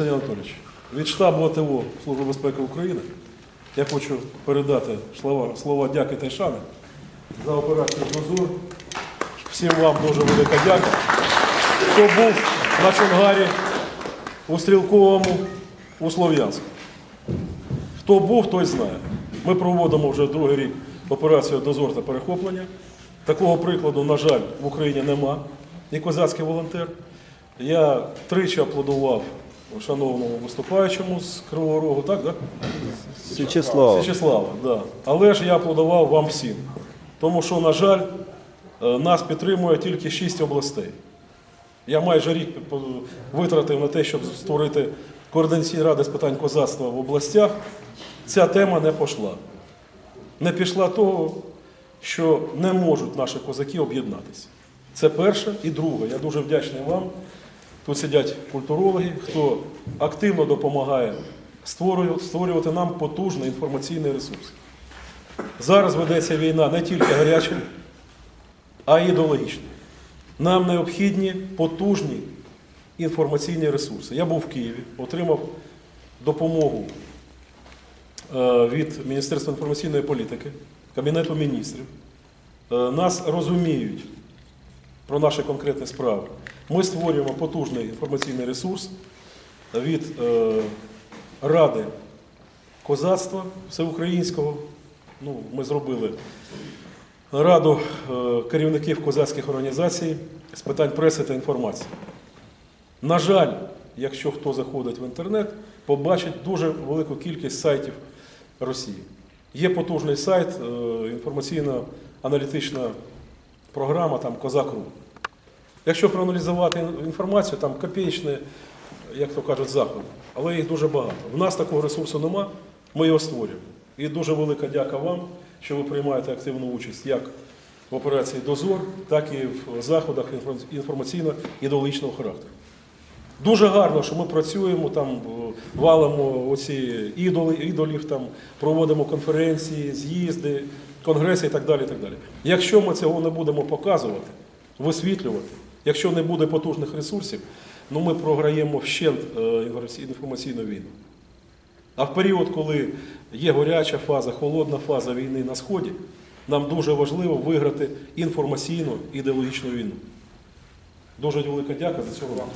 Сергій Анатолійович, від штабу АТО Служби безпеки України я хочу передати слова, слова дяки та шани за операцію «Дозор». Всім вам дуже велика дяка. Хто був на Чонгарі, у Стрілковому, у Слов'янську. Хто був, той знає. Ми проводимо вже другий рік операцію Дозор та перехоплення. Такого прикладу, на жаль, в Україні нема. І козацький волонтер. Я тричі аплодував шановному виступаючому з Кривого Рогу, так, да? Січеслав. Січеслава, да. Але ж я аплодував вам всім. Тому що, на жаль, е, нас підтримує тільки шість областей. Я майже рік витратив на те, щоб створити координаційні ради з питань козацтва в областях. Ця тема не пішла. Не пішла того, що не можуть наші козаки об'єднатися. Це перше. І друге, я дуже вдячний вам. Тут сидять культурологи, хто активно допомагає створювати, нам потужний інформаційний ресурс. Зараз ведеться війна не тільки гаряча, а й ідеологічна. Нам необхідні потужні інформаційні ресурси. Я був в Києві, отримав допомогу е, від Міністерства інформаційної політики, Кабінету міністрів. Е, Нас розуміють про наші конкретні справи. Ми створюємо потужний інформаційний ресурс від е, Ради козацтва всеукраїнського. Ну, ми зробили раду е, керівників козацьких організацій з питань преси та інформації. На жаль, якщо хто заходить в інтернет, побачить дуже велику кількість сайтів Росії. Є потужний сайт, е, інформаційно-аналітична програма там Козак.ру. Якщо проаналізувати інформацію, там копієчні, як то кажуть, заходи, але їх дуже багато. У нас такого ресурсу нема, ми його створюємо. І дуже велика дяка вам, що ви приймаєте активну участь як в операції Дозор, так і в заходах інформаційно-ідеологічного характеру. Дуже гарно, що ми працюємо, там валимо оці ідоли, ідолів, там проводимо конференції, з'їзди, конгреси і так далі. І так далі. Якщо ми цього не будемо показувати, висвітлювати, якщо не буде потужних ресурсів, ну ми програємо вщент е, інформаційну війну. А в період, коли є горяча фаза, холодна фаза війни на Сході, нам дуже важливо виграти інформаційну ідеологічну війну. Дуже велика дяка за цього вам.